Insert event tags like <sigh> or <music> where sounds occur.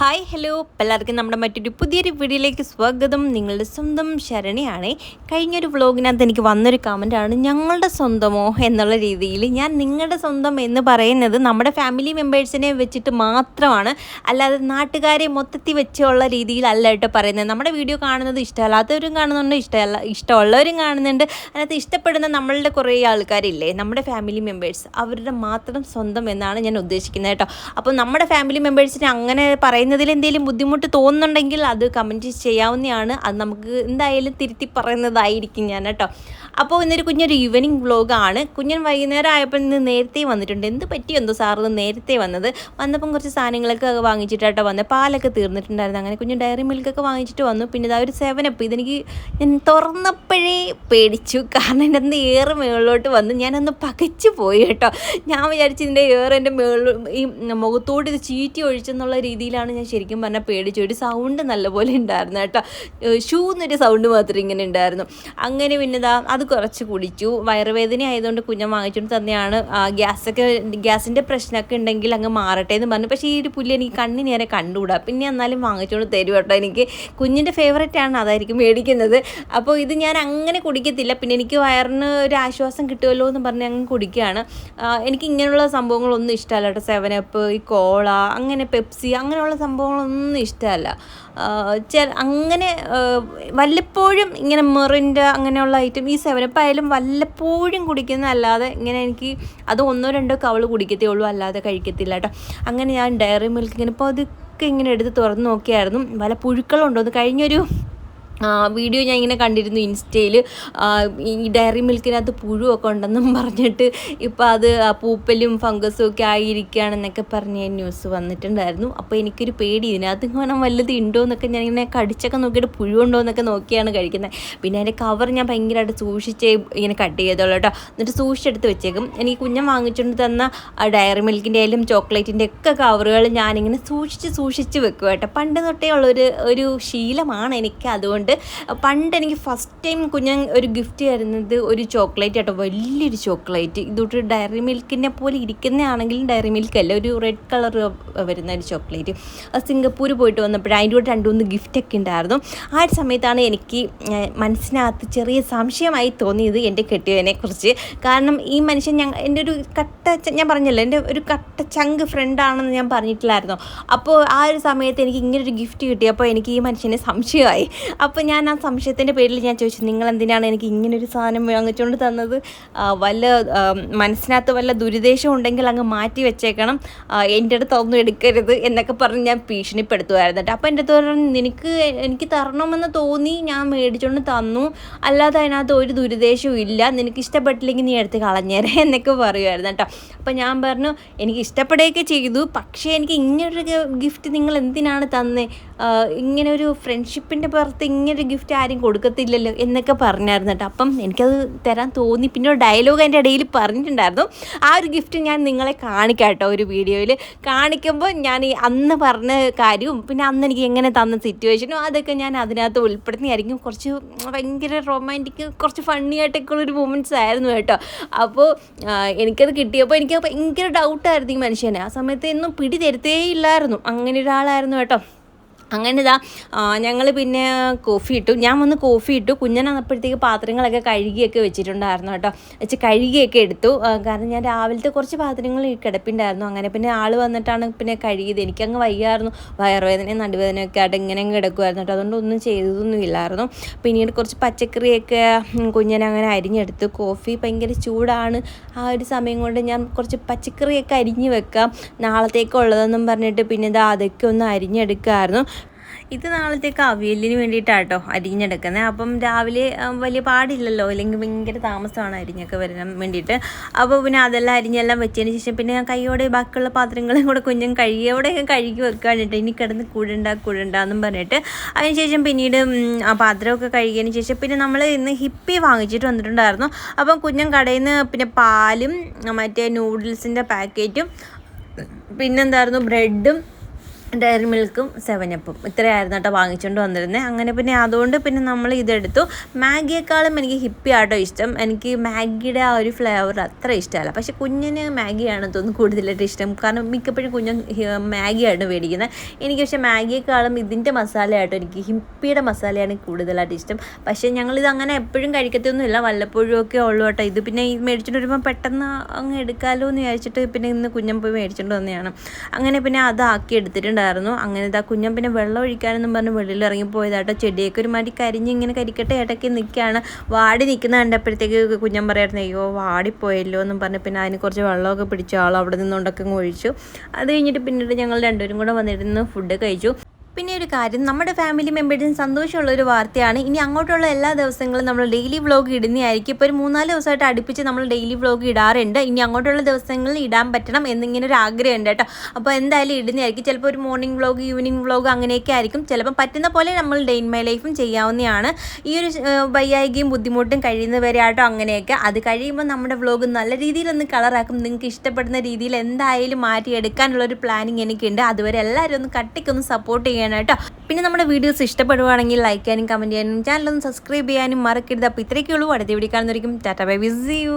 Hi hello എല്ലാവർക്കും നമ്മുടെ മറ്റൊരു പുതിയൊരു വീഡിയോയിലേക്ക് സ്വാഗതം. നിങ്ങളുടെ സ്വന്തം ശരണിയാണ്. കഴിഞ്ഞൊരു വ്ളോഗിനകത്ത് എനിക്ക് വന്നൊരു കമന്റാണ് ഞങ്ങളുടെ സ്വന്തമോ? എന്നുള്ള രീതിയിൽ ഞാൻ നിങ്ങളുടെ സ്വന്തം എന്ന് പറയുന്നത് നമ്മുടെ ഫാമിലി മെമ്പേഴ്സിനെ വെച്ചിട്ട് മാത്രമാണ്. അല്ലാതെ നാട്ടുകാരെ മൊത്തത്തിൽ വെച്ചുള്ള രീതിയിലല്ല പറയുന്നത്. നമ്മുടെ വീഡിയോ കാണുന്നത് ഇഷ്ടമല്ലാത്തവരും കാണുന്നുണ്ട് ഇഷ്ടമല്ല ഇഷ്ടമുള്ളവരും കാണുന്നുണ്ട്. അതിനകത്ത് ഇഷ്ടപ്പെടുന്ന നമ്മളുടെ കുറേ ആൾക്കാരില്ലേ നമ്മുടെ ഫാമിലി മെമ്പേഴ്സ് അവരുടെ മാത്രം സ്വന്തം എന്നാണ് ഞാൻ ഉദ്ദേശിക്കുന്നത് കേട്ടോ. അപ്പോൾ നമ്മുടെ ഫാമിലി മെമ്പേഴ്സിനെ അങ്ങനെ പറയുന്നതിൽ എന്തെങ്കിലും ബുദ്ധിമുട്ട് തോന്നുന്നുണ്ടെങ്കിൽ അത് കമന്റ് ചെയ്യാവുന്നതാണ്. അത് നമുക്ക് എന്തായാലും തിരുത്തി പറയുന്നതായിരിക്കും ഞാൻ കേട്ടോ. അപ്പോൾ ഇന്നൊരു കുഞ്ഞൊരു ഈവനിങ് വ്ലോഗാണ് കുഞ്ഞൻ വൈകുന്നേരം ആയപ്പോൾ ഇന്ന് നേരത്തെ വന്നിട്ടുണ്ട്. എന്ത് പറ്റി എന്തോ സാറ് നേരത്തെ വന്നത്? വന്നപ്പം കുറച്ച് സാധനങ്ങളൊക്കെ വാങ്ങിച്ചിട്ടാട്ടോ വന്നത്. പാലൊക്കെ തീർന്നിട്ടുണ്ടായിരുന്നു. അങ്ങനെ കുഞ്ഞു ഡയറി മിൽക്കൊക്കെ വാങ്ങിച്ചിട്ട് വന്നു. പിന്നെ ഇതാ ഒരു സെവനപ്പ് ഇതെനിക്ക് ഞാൻ തുറന്നപ്പോഴേ പേടിച്ചു. കാരണം എന്റെ അന്ന് ഏറ് മുകളിലോട്ട് വന്ന് ഞാനൊന്ന് പകച്ചു പോയി കേട്ടോ. ഞാൻ വിചാരിച്ചു ഇതിന്റെ ഏറെ എന്റെ മുകളിൽ ഈ മുഖത്തോട് ഇത് ചീറ്റി ഒഴിച്ചെന്നുള്ള രീതിയിലാണ് ഞാൻ ശരിക്കും പറഞ്ഞാൽ പേടിച്ചു. ഒരു സൗണ്ട് നല്ലപോലെ ഉണ്ടായിരുന്നു കേട്ടോ. ഷൂ എന്നൊരു സൗണ്ട് മാത്രം ഇങ്ങനെ ഉണ്ടായിരുന്നു. അങ്ങനെ പിന്നെ ഇതാ അത് കുറച്ച് കുടിച്ചു. വയറുവേദന ആയതുകൊണ്ട് കുഞ്ഞൻ വാങ്ങിച്ചുകൊണ്ട് തന്നെയാണ്. ഗ്യാസൊക്കെ ഗ്യാസിന്റെ പ്രശ്നമൊക്കെ ഉണ്ടെങ്കിൽ അങ്ങ് മാറട്ടെ എന്ന് പറഞ്ഞു. പക്ഷേ ഈ ഒരു പുല്ല് എനിക്ക് കണ്ണിന് നേരെ കണ്ടുകൂടാ. പിന്നെ എന്നാലും വാങ്ങിച്ചുകൊണ്ട് തരും കേട്ടോ എനിക്ക്. കുഞ്ഞിന്റെ ഫേവറേറ്റ് ആണ് അതായിരിക്കും മേടിക്കുന്നത്. അപ്പോൾ ഇത് ഞാൻ അങ്ങനെ കുടിക്കത്തില്ല. പിന്നെ എനിക്ക് വയറിന് ഒരു ആശ്വാസം കിട്ടുമല്ലോ എന്ന് പറഞ്ഞ് അങ്ങ് കുടിക്കുകയാണ്. എനിക്ക് ഇങ്ങനെയുള്ള സംഭവങ്ങളൊന്നും ഇഷ്ടമല്ല കേട്ടോ. സെവനപ്പ് ഈ കോള അങ്ങനെ പെപ്സി അങ്ങനെയുള്ള സംഭവങ്ങളൊന്നും ഇഷ്ടമല്ല. അങ്ങനെ വല്ലപ്പോഴും ഇങ്ങനെ മെറിന്റെ അങ്ങനെയുള്ള ഐറ്റം ഈ സെവനപ്പ് വല്ലപ്പോഴും വല്ലപ്പോഴും കുടിക്കുന്നതല്ലാതെ ഇങ്ങനെ എനിക്ക് അത് ഒന്നോ രണ്ടോ കവൾ കുടിക്കത്തേ ഉള്ളൂ അല്ലാതെ കഴിക്കത്തില്ല കേട്ടോ. അങ്ങനെ ഞാൻ ഡയറി മിൽക്ക് ഇങ്ങനെ അതൊക്കെ ഇങ്ങനെ എടുത്ത് തുറന്ന് നോക്കിയായിരുന്നു. വല്ല പുഴുക്കളുണ്ടോ? എന്ന് കഴിഞ്ഞൊരു വീഡിയോ ഞാൻ ഇങ്ങനെ കണ്ടിരുന്നു ഇൻസ്റ്റയിൽ ഈ ഡയറി മിൽക്കിനകത്ത് പുഴുവൊക്കെ ഉണ്ടെന്നും പറഞ്ഞിട്ട് ഇപ്പോൾ അത് പൂപ്പലും ഫംഗസും ഒക്കെ ആയിരിക്കുകയാണെന്നൊക്കെ പറഞ്ഞ് ന്യൂസ് വന്നിട്ടുണ്ടായിരുന്നു. അപ്പോൾ എനിക്കൊരു പേടി ഇതിനകത്ത് ഇങ്ങനെ വല്ലത് ഉണ്ടോ എന്നൊക്കെ ഞാൻ ഇങ്ങനെ കടിച്ചൊക്കെ നോക്കിയിട്ട് പുഴുണ്ടോ എന്നൊക്കെ നോക്കിയാണ് കഴിക്കുന്നത്. പിന്നെ അതിന്റെ കവർ ഞാൻ ഭയങ്കരമായിട്ട് സൂക്ഷിച്ചേ ഇങ്ങനെ കട്ട് ചെയ്തോളൂ കേട്ടോ എന്നിട്ട് സൂക്ഷിച്ചെടുത്ത് വെച്ചേക്കും. എനിക്ക് കുഞ്ഞൻ വാങ്ങിച്ചുകൊണ്ട് തന്ന ഡയറി മിൽക്കിന്റെ ആയാലും ചോക്ലേറ്റിന്റെ ഒക്കെ കവറുകൾ ഞാനിങ്ങനെ സൂക്ഷിച്ച് സൂക്ഷിച്ച് വെക്കും കേട്ടോ പണ്ട് തൊട്ടേ ഉള്ളൊരു ഒരു ശീലമാണ് എനിക്ക് അതുകൊണ്ട് പണ്ട് എനിക്ക് ഫസ്റ്റ് ടൈം കുഞ്ഞൻ ഒരു ഗിഫ്റ്റ് തരുന്നത് ഒരു ചോക്ലേറ്റ് കേട്ടോ വലിയൊരു ചോക്ലേറ്റ് ഇതൊട്ട് ഡയറി മിൽക്കിനെ പോലെ ഇരിക്കുന്നതാണെങ്കിലും ഡയറി മിൽക്ക് അല്ല. ഒരു റെഡ് കളർ വരുന്ന ഒരു ചോക്ലേറ്റ് അത് സിംഗപ്പൂർ പോയിട്ട് വന്നപ്പോൾ അതിന്റെ കൂടെ രണ്ട് മൂന്ന് ഗിഫ്റ്റൊക്കെ ഉണ്ടായിരുന്നു. ആ ഒരു സമയത്താണ് എനിക്ക് മനസ്സിനകത്ത് ചെറിയ സംശയമായി തോന്നിയത് എന്റെ കെട്ടിയതിനെ കുറിച്ച് കാരണം ഈ മനുഷ്യൻ ഞങ്ങൾ എന്റെ ഒരു കട്ട ഞാൻ പറഞ്ഞല്ലോ എന്റെ ഒരു കട്ട ചങ്ക് ഫ്രണ്ടാണെന്ന് ഞാൻ പറഞ്ഞിട്ടില്ലായിരുന്നു. അപ്പോൾ ആ ഒരു സമയത്ത് എനിക്ക് ഇങ്ങനെ ഒരു ഗിഫ്റ്റ് കിട്ടിയപ്പോൾ എനിക്ക് ഈ മനുഷ്യനെ സംശയമായി. അപ്പോൾ ഞാൻ ആ സംശയത്തിന്റെ പേരിൽ ഞാൻ ചോദിച്ചു നിങ്ങൾ എന്തിനാണ് എനിക്ക് ഇങ്ങനൊരു സാധനം വാങ്ങിച്ചുകൊണ്ട് തന്നത്? വല്ല മനസ്സിനകത്ത് വല്ല ദുരുദ്ദേശം ഉണ്ടെങ്കിൽ അങ്ങ് മാറ്റി വെച്ചേക്കണം. എന്റെ അടുത്ത് ഒന്നും എടുക്കരുത് എന്നൊക്കെ പറഞ്ഞ് ഞാൻ ഭീഷണിപ്പെടുത്തുമായിരുന്നു കേട്ടോ. അപ്പോൾ എന്റെ അടുത്ത് പറഞ്ഞു നിനക്ക് എനിക്ക് തരണമെന്ന് തോന്നി ഞാൻ മേടിച്ചുകൊണ്ട് തന്നു. അല്ലാതെ അതിനകത്ത് ഒരു ദുരുദ്ദേശവും ഇല്ല. നിനക്ക് ഇഷ്ടപ്പെട്ടില്ലെങ്കിൽ നീ എടുത്ത് കളഞ്ഞേരെ <laughs> എന്നൊക്കെ പറയുമായിരുന്നു കേട്ടോ. അപ്പോൾ ഞാൻ പറഞ്ഞു എനിക്ക് ഇഷ്ടപ്പെടുകയൊക്കെ ചെയ്തു. പക്ഷേ എനിക്ക് ഇങ്ങനൊരു ഗിഫ്റ്റ് നിങ്ങൾ എന്തിനാണ് തന്നേ ഇങ്ങനെ ഒരു ഫ്രണ്ട്ഷിപ്പിന്റെ പുറത്ത് ഇങ്ങനെ ഒരു ഗിഫ്റ്റ് ആരും കൊടുക്കത്തില്ലല്ലോ എന്നൊക്കെ പറഞ്ഞായിരുന്നു കേട്ടോ. അപ്പം എനിക്കത് തരാൻ തോന്നി. പിന്നെ ഒരു ഡയലോഗ് അതിന്റെ ഇടയിൽ പറഞ്ഞിട്ടുണ്ടായിരുന്നു. ആ ഒരു ഗിഫ്റ്റ് ഞാൻ നിങ്ങളെ കാണിക്കാം കേട്ടോ ഒരു വീഡിയോയിൽ കാണിക്കുമ്പോൾ ഞാൻ ഈ അന്ന് പറഞ്ഞ കാര്യവും പിന്നെ അന്ന് എനിക്ക് എങ്ങനെ തന്ന സിറ്റുവേഷനും അതൊക്കെ ഞാൻ അതിനകത്ത് ഉൾപ്പെടുത്തിയായിരിക്കും കുറച്ച് ഭയങ്കര റൊമാന്റിക് കുറച്ച് ഫണ്ണി ആയിട്ടൊക്കെ ഉള്ളൊരു മൂമെന്റ്സ് ആയിരുന്നു കേട്ടോ. അപ്പോൾ എനിക്കത് കിട്ടിയപ്പോൾ എനിക്ക് ഭയങ്കര ഡൗട്ടായിരുന്നു ഈ മനുഷ്യനെ. ആ സമയത്ത് ഒന്നും പിടി തരുത്തേ ഇല്ലായിരുന്നു അങ്ങനെ ഒരാളായിരുന്നു കേട്ടോ. അങ്ങനെ ഇതാ ഞങ്ങൾ പിന്നെ കോഫി ഇട്ടു ഞാൻ വന്ന് കോഫി ഇട്ടു കുഞ്ഞനപ്പോഴത്തേക്ക് പാത്രങ്ങളൊക്കെ കഴുകിയൊക്കെ വെച്ചിട്ടുണ്ടായിരുന്നു കേട്ടോ. വെച്ച് കഴുകിയൊക്കെ എടുത്തു. കാരണം ഞാൻ രാവിലത്തെ കുറച്ച് പാത്രങ്ങൾ കിടപ്പുണ്ടായിരുന്നു. അങ്ങനെ പിന്നെ ആൾ വന്നിട്ടാണ് പിന്നെ കഴുകിയത്. എനിക്കങ്ങ് വയ്യായിരുന്നു. വയറുവേദനയും നടുവേദനയൊക്കെ ആയിട്ട് ഇങ്ങനെ അങ്ങ് കിടക്കുമായിരുന്നു കേട്ടോ. അതുകൊണ്ട് ഒന്നും ചെയ്തതൊന്നും ഇല്ലായിരുന്നു. പിന്നീട് കുറച്ച് പച്ചക്കറിയൊക്കെ കുഞ്ഞനങ്ങനെ അരിഞ്ഞെടുത്തു. കോഫി ഭയങ്കര ചൂടാണ്. ആ ഒരു സമയം കൊണ്ട് ഞാൻ കുറച്ച് പച്ചക്കറിയൊക്കെ അരിഞ്ഞ് വെക്കാം. നാളത്തേക്കുള്ളതെന്നും പറഞ്ഞിട്ട് പിന്നെ ഇതാ അതൊക്കെ ഒന്ന് അരിഞ്ഞെടുക്കുമായിരുന്നു ഇത് നാളത്തേക്ക് അവിയലിന് വേണ്ടിയിട്ടാട്ടോ അരിഞ്ഞെടുക്കുന്നത് അപ്പം രാവിലെ വലിയ പാടില്ലല്ലോ അല്ലെങ്കിൽ ഭയങ്കര താമസമാണ് അരിഞ്ഞൊക്കെ വരാൻ വേണ്ടിയിട്ട്. അപ്പോൾ പിന്നെ അതെല്ലാം അരിഞ്ഞെല്ലാം വെച്ചതിന് ശേഷം പിന്നെ ഞാൻ കൈയോടെ ബാക്കിയുള്ള പാത്രങ്ങളും കൂടെ കുഞ്ഞും കഴുകിയോടെ കഴുകി വെക്കാനിട്ട് ഇനി കിടന്ന് കുഴണ്ട കുഴണ്ട എന്നും പറഞ്ഞിട്ട് അതിനുശേഷം പിന്നീട് ആ പാത്രമൊക്കെ കഴുകിയതിന് ശേഷം പിന്നെ നമ്മൾ ഇന്ന് ഹിപ്പി വാങ്ങിച്ചിട്ട് വന്നിട്ടുണ്ടായിരുന്നു. അപ്പം കുഞ്ഞൻ കടയിൽ നിന്ന് പിന്നെ പാലും മറ്റേ നൂഡിൽസിന്റെ പാക്കറ്റും പിന്നെന്തായിരുന്നു ബ്രെഡും ഡയറി മിൽക്കും സെവനപ്പും ഇത്രയായിരുന്നു കേട്ടോ വാങ്ങിച്ചുകൊണ്ട് വന്നിരുന്നത് അങ്ങനെ പിന്നെ അതുകൊണ്ട് പിന്നെ നമ്മൾ ഇതെടുത്തു. മാഗിയേക്കാളും എനിക്ക് ഹിപ്പി ആട്ടോ ഇഷ്ടം. എനിക്ക് മാഗിയുടെ ആ ഒരു ഫ്ലേവർ അത്ര ഇഷ്ടമല്ല. പക്ഷേ കുഞ്ഞിന് മാഗിയാണ് തോന്നുന്നു കൂടുതലായിട്ട് ഇഷ്ടം. കാരണം മിക്കപ്പോഴും കുഞ്ഞു മാഗിയാണ് മേടിക്കുന്നത്. എനിക്ക് പക്ഷേ മാഗിയേക്കാളും ഇതിന്റെ മസാലയായിട്ടോ എനിക്ക് ഹിപ്പിയുടെ മസാലയാണ് കൂടുതലായിട്ട് ഇഷ്ടം. പക്ഷേ ഞങ്ങളിത് അങ്ങനെ എപ്പോഴും കഴിക്കത്തൊന്നുമില്ല. വല്ലപ്പോഴും ഒക്കെ ഉള്ളൂ കേട്ടോ. ഇത് പിന്നെ ഈ മേടിച്ചിട്ട് വരുമ്പോൾ പെട്ടെന്ന് അങ്ങ് എടുക്കാമല്ലോ എന്ന് വിചാരിച്ചിട്ട് പിന്നെ ഇന്ന് കുഞ്ഞൻ പോയി മേടിച്ചിട്ട് വന്നതാണ്. അങ്ങനെ പിന്നെ അതാക്കി എടുത്തിട്ടുണ്ടായിരുന്നു അങ്ങനെ ഇതാ കുഞ്ഞൻ പിന്നെ വെള്ളം ഒഴിക്കാനെന്നും പറഞ്ഞ് വെളിയിൽ ഇറങ്ങിപ്പോയതാട്ടോ ചെടിയൊക്കെ ഒരു മാതിരി കരിഞ്ഞ് ഇങ്ങനെ കരിക്കട്ടെ ഇടയ്ക്ക് നിൽക്കുകയാണ് വാടി നിൽക്കുന്ന കണ്ടപ്പോഴത്തേക്ക് കുഞ്ഞൻ പറയായിരുന്നു അയ്യോ വാടിപ്പോയല്ലോ എന്നും പറഞ്ഞ് പിന്നെ അതിന് കുറച്ച് വെള്ളമൊക്കെ പിടിച്ചു ആൾ അവിടെ നിന്നുകൊണ്ടൊക്കെ ഒഴിച്ചു. അത് കഴിഞ്ഞിട്ട് പിന്നീട് ഞങ്ങൾ രണ്ടുപേരും കൂടെ വന്നിരുന്ന് ഫുഡ് കഴിച്ചു. പിന്നെ ഒരു കാര്യം നമ്മുടെ ഫാമിലി മെമ്പേഴ്സിന് സന്തോഷമുള്ള ഒരു വാർത്തയാണ്. ഇനി അങ്ങോട്ടുള്ള എല്ലാ ദിവസങ്ങളും നമ്മൾ ഡെയിലി വ്ലോഗ് ഇടുന്നതായിരിക്കും. ഇപ്പോൾ ഒരു മൂന്നാൽ ദിവസമായിട്ട് അടുപ്പിച്ച് നമ്മൾ ഡെയിലി വ്ലോഗ് ഇടാറുണ്ട്. ഇനി അങ്ങോട്ടുള്ള ദിവസങ്ങളിൽ ഇടാൻ പറ്റണം എന്നിങ്ങനെ ഒരു ആഗ്രഹമുണ്ട് കേട്ടോ. അപ്പോൾ എന്തായാലും ഇടുന്നതായിരിക്കും. ചിലപ്പോൾ ഒരു മോർണിംഗ് വ്ലോഗ് ഈവനിങ് വ്ലോഗ് അങ്ങനെയൊക്കെ ആയിരിക്കും. ചിലപ്പോൾ പറ്റുന്ന പോലെ നമ്മൾ ഡെയിൻ മൈ ലൈഫും ചെയ്യാവുന്നതാണ്. ഈ ഒരു വയ്യായികയും ബുദ്ധിമുട്ടും കഴിയുന്നവരെ ആട്ടോ അങ്ങനെയൊക്കെ. അത് കഴിയുമ്പോൾ നമ്മുടെ വ്ലോഗ് നല്ല രീതിയിലൊന്ന് കളറാക്കും നിങ്ങൾക്ക് ഇഷ്ടപ്പെടുന്ന രീതിയിൽ എന്തായാലും മാറ്റിയെടുക്കാനുള്ള ഒരു പ്ലാനിങ് എനിക്കുണ്ട്. അതുവരെ എല്ലാവരും ഒന്ന് കട്ടിക്കൊന്ന് സപ്പോർട്ട് ചെയ്യണം. കേട്ടോ പിന്നെ നമ്മുടെ വീഡിയോസ് ഇഷ്ടപ്പെടുവാണെങ്കിൽ ലൈക്ക് ചെയ്യാനും കമന്റ് ചെയ്യാനും ചാനലൊന്ന് സബ്സ്ക്രൈബ് ചെയ്യാനും മറക്കരുത്. അപ്പോൾ ഇത്രയൊക്കെ ഉള്ളൂ അടുത്ത വീഡിയോ കാണുന്നവരിക്കും ടാറ്റ ബൈ. Wish you